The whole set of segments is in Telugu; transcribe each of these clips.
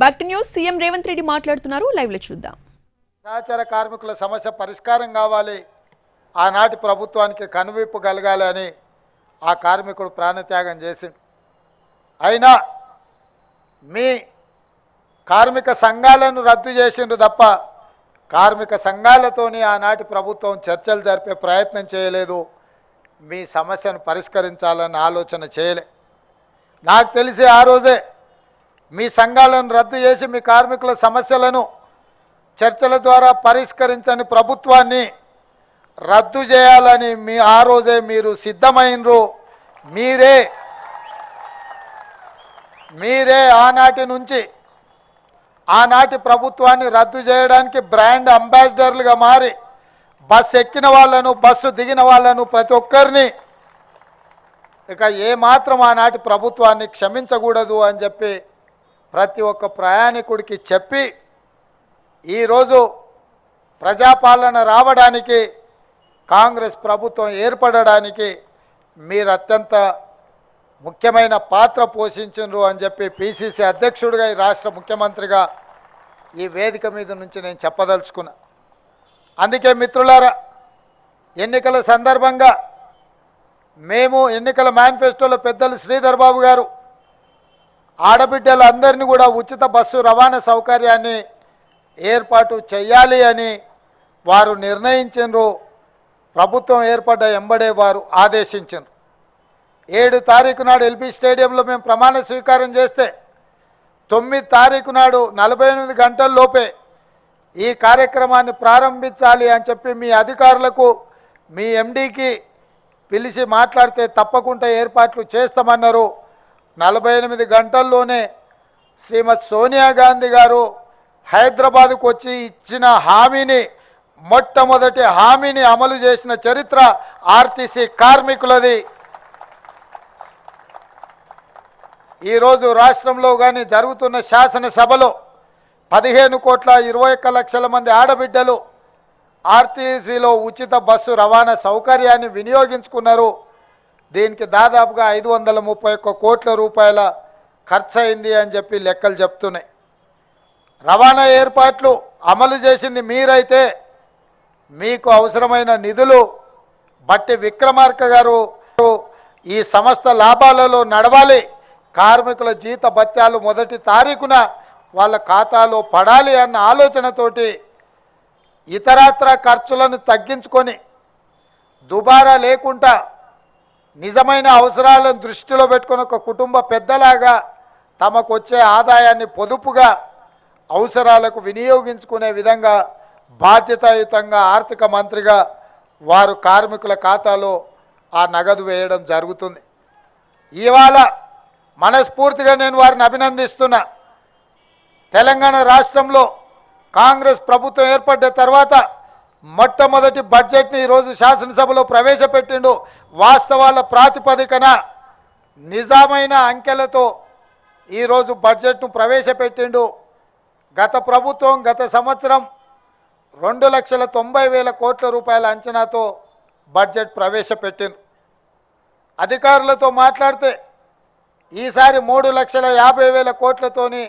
Back to news CM Revanth Reddy మాట్లాడుతున్నారు. లైవ్లో చూద్దాం. సహచార కార్మికుల సమస్య పరిష్కారం కావాలి. ఆనాటి ప్రభుత్వానికి కనువిప్పు కలగాలి అని ఆ కార్మికుడు ప్రాణత్యాగం చేసిండు. అయినా మీ కార్మిక సంఘాలను రద్దు చేసిండ్రు తప్ప కార్మిక సంఘాలతోని ఆనాటి ప్రభుత్వం చర్చలు జరిపే ప్రయత్నం చేయలేదు. మీ సమస్యను పరిష్కరించాలని ఆలోచన చేయలే. నాకు తెలిసి ఆ రోజే మీ సంఘాలను రద్దు చేసి మీ కార్మికుల సమస్యలను చర్చల ద్వారా పరిష్కరించని ప్రభుత్వాన్ని రద్దు చేయాలని మీ ఆ రోజే మీరు సిద్ధమైనరు మీరే మీరే ఆనాటి నుంచి ఆనాటి ప్రభుత్వాన్ని రద్దు చేయడానికి బ్రాండ్ అంబాసిడర్లుగా మారి బస్సు ఎక్కిన వాళ్ళను బస్సు దిగిన వాళ్ళను ప్రతి ఒక్కరిని ఇక ఏమాత్రం ఆనాటి ప్రభుత్వాన్ని క్షమించకూడదు అని చెప్పి ప్రతి ఒక్క ప్రయాణికుడికి చెప్పి ఈరోజు ప్రజాపాలన రావడానికి కాంగ్రెస్ ప్రభుత్వం ఏర్పడడానికి మీరు అత్యంత ముఖ్యమైన పాత్ర పోషించరు అని చెప్పి పిసిసి అధ్యక్షుడిగా ఈ రాష్ట్ర ముఖ్యమంత్రిగా ఈ వేదిక మీద నుంచి నేను చెప్పదలుచుకున్నా. అందుకే మిత్రులారా ఎన్నికల సందర్భంగా మేము ఎన్నికల మేనిఫెస్టోలో పెద్దలు శ్రీధర్ బాబు గారు ఆడబిడ్డలందరినీ కూడా ఉచిత బస్సు రవాణా సౌకర్యాన్ని ఏర్పాటు చేయాలి అని వారు నిర్ణయించారు ప్రభుత్వం ఏర్పడ్డ ఎంబడే వారు ఆదేశించారు ఏడు తారీఖు నాడు ఎల్బీ స్టేడియంలో మేము ప్రమాణ స్వీకారం చేస్తే తొమ్మిది తారీఖు నాడు నలభై ఎనిమిది గంటల లోపే ఈ కార్యక్రమాన్ని ప్రారంభించాలి అని చెప్పి మీ అధికారులకు మీ ఎండీకి పిలిచి మాట్లాడితే తప్పకుండా ఏర్పాట్లు చేస్తామన్నారు. నలభై ఎనిమిది గంటల్లోనే శ్రీమతి సోనియా గాంధీ గారు హైదరాబాద్కు వచ్చి ఇచ్చిన హామీని మొట్టమొదటి హామీని అమలు చేసిన చరిత్ర ఆర్టీసీ కార్మికులది. ఈరోజు రాష్ట్రంలో కానీ జరుగుతున్న శాసనసభలో పదిహేను కోట్ల ఇరవై ఒక్క లక్షల మంది ఆడబిడ్డలు ఆర్టీసీలో ఉచిత బస్సు రవాణా సౌకర్యాన్ని వినియోగించుకున్నారు. దీనికి దాదాపుగా ఐదు వందల ముప్పై ఒక్క కోట్ల రూపాయల ఖర్చు అయింది అని చెప్పి లెక్కలు చెప్తున్నాయి. రవాణా ఏర్పాట్లు అమలు చేసింది మీరైతే మీకు అవసరమైన నిధులు బట్టి విక్రమార్క గారు ఈ సంస్థ లాభాలలో నడవాలి. కార్మికుల జీత భత్యాలు మొదటి తారీఖున వాళ్ళ ఖాతాలో పడాలి అన్న ఆలోచనతోటి ఇతరత్ర ఖర్చులను తగ్గించుకొని దుబారా లేకుండా నిజమైన అవసరాలను దృష్టిలో పెట్టుకుని ఒక కుటుంబ పెద్దలాగా తమకు వచ్చే ఆదాయాన్ని పొదుపుగా అవసరాలకు వినియోగించుకునే విధంగా బాధ్యతాయుతంగా ఆర్థిక మంత్రిగా వారు కార్మికుల ఖాతాలో ఆ నగదు వేయడం జరుగుతుంది. ఇవాళ మనస్ఫూర్తిగా నేను వారిని అభినందిస్తున్నా. తెలంగాణ రాష్ట్రంలో కాంగ్రెస్ ప్రభుత్వం ఏర్పడ్డ తర్వాత మొట్టమొదటి బడ్జెట్ని ఈరోజు శాసనసభలో ప్రవేశపెట్టిండు. వాస్తవాల ప్రాతిపదికన నిజమైన అంకెలతో ఈరోజు బడ్జెట్ను ప్రవేశపెట్టిండు. గత ప్రభుత్వం గత సంవత్సరం రెండు లక్షల తొంభై వేల కోట్ల రూపాయల అంచనాతో బడ్జెట్ ప్రవేశపెట్టిండు అధికారులతో మాట్లాడితే ఈసారి మూడు లక్షల యాభై వేల కోట్లతోని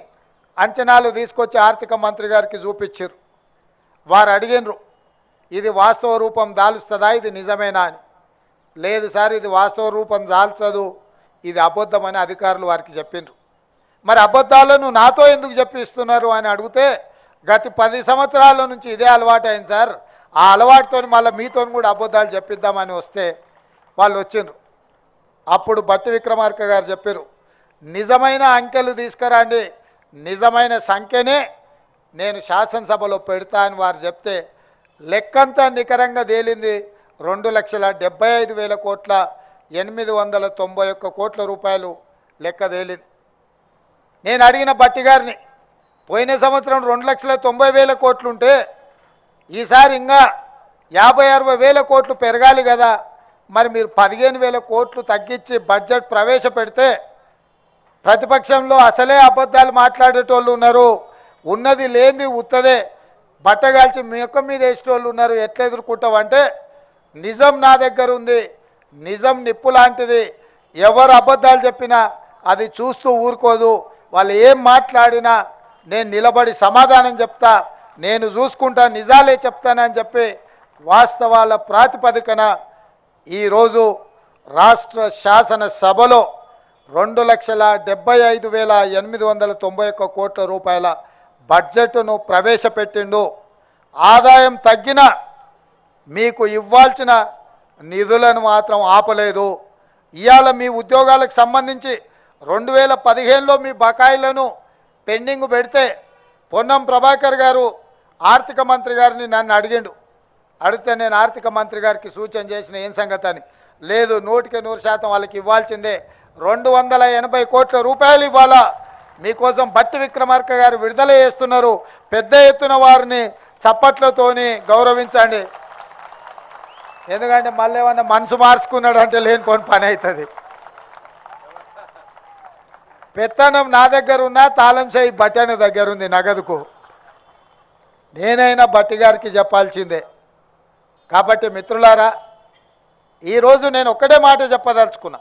అంచనాలు తీసుకొచ్చి ఆర్థిక మంత్రి గారికి చూపించారు వారు అడిగినరు ఇది వాస్తవ రూపం దాలుస్తుందా? ఇది నిజమేనా అని. లేదు సార్ ఇది వాస్తవ రూపం దాల్చదు. ఇది అబద్ధమని అధికారులు వారికి చెప్పిండ్రు మరి అబద్ధాలను నాతో ఎందుకు చెప్పిస్తున్నారు అని అడిగితే గత పది సంవత్సరాల నుంచి ఇదే అలవాటు అయింది సార్. ఆ అలవాటుతో మళ్ళీ మీతో కూడా అబద్ధాలు చెప్పిద్దామని వస్తే వాళ్ళు వచ్చిండ్రు అప్పుడు భట్టి విక్రమార్క గారు చెప్పారు నిజమైన అంకెలు తీసుకురండి. నిజమైన సంఖ్యనే నేను శాసనసభలో పెడతా అని వారు చెప్తే లెక్కంతా నికరంగా తేలింది. రెండు లక్షల డెబ్బై ఐదు వేల కోట్ల ఎనిమిది వందల తొంభై ఒక్క కోట్ల రూపాయలు లెక్క తేలింది. నేను అడిగిన బట్టి గారిని పోయిన సంవత్సరం రెండు లక్షల తొంభై వేల కోట్లుంటే ఈసారి ఇంకా యాభై అరవై వేల కోట్లు పెరగాలి కదా. మరి మీరు పదిహేను వేల కోట్లు తగ్గించి బడ్జెట్ ప్రవేశపెడితే ప్రతిపక్షంలో అసలే అబద్ధాలు మాట్లాడేటోళ్ళు ఉన్నారు. ఉన్నది లేనిది ఉత్తదే. బట్టగాల్చి కాల్చి యొక్క మీద వేసేటోళ్ళు ఉన్నారు ఎట్లా ఎదుర్కొంటావంటే నిజం నా దగ్గర ఉంది నిజం నిప్పు లాంటిది ఎవరు అబద్ధాలు చెప్పినా అది చూస్తూ ఊరుకోదు వాళ్ళు ఏం మాట్లాడినా నేను నిలబడి సమాధానం చెప్తా నేను చూసుకుంటా నిజాలే చెప్తానని చెప్పి వాస్తవాల ప్రాతిపదికన ఈరోజు రాష్ట్ర శాసన సభలో రెండు లక్షల డెబ్బై ఐదు వేల ఎనిమిది వందల తొంభై ఒక్క కోట్ల రూపాయల బడ్జెట్ను ప్రవేశపెట్టిండు. ఆదాయం తగ్గిన మీకు ఇవ్వాల్సిన నిధులను మాత్రం ఆపలేదు. ఇవాళ మీ ఉద్యోగాలకు సంబంధించి రెండు వేల పదిహేనులో మీ బకాయిలను పెండింగ్ పెడితే పొన్నం ప్రభాకర్ గారు ఆర్థిక మంత్రి గారిని నన్ను అడిగిండు. అడిగితే నేను ఆర్థిక మంత్రి గారికి సూచన చేసిన ఏం సంగతి అని లేదు నూటికి నూరు శాతం వాళ్ళకి ఇవ్వాల్సిందే. రెండు వందల ఎనభై కోట్ల రూపాయలు ఇవ్వాలా? మీకోసం భట్టి విక్రమార్క గారు విడుదల చేస్తున్నారు. పెద్ద ఎత్తున వారిని చప్పట్లతోని గౌరవించండి. ఎందుకంటే మళ్ళీ ఏమన్నా మనసు మార్చుకున్నాడు అంటే లేనిపోని పని అవుతుంది. పెత్తనం నా దగ్గర ఉన్నా తాళం చేయి బట్టని దగ్గర ఉంది నగదుకు. నేనైనా బట్టి గారికి చెప్పాల్సిందే. కాబట్టి మిత్రులారా ఈరోజు నేను ఒక్కడే మాట చెప్పదలుచుకున్నా.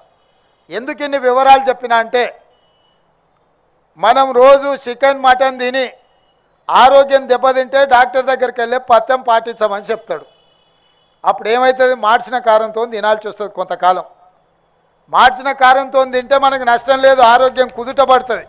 ఎందుకు ఇన్ని వివరాలు చెప్పినా అంటే మనం రోజు చికెన్ మటన్ తిని ఆరోగ్యం దెబ్బతింటే డాక్టర్ దగ్గరికి వెళ్ళి పత్యం పాటించమని చెప్తాడు. అప్పుడు ఏమవుతుంది మార్చిన కారంతో తినాల్సి వస్తుంది కొంతకాలం. మార్చిన కారంతో తింటే మనకు నష్టం లేదు ఆరోగ్యం కుదుట పడుతుంది.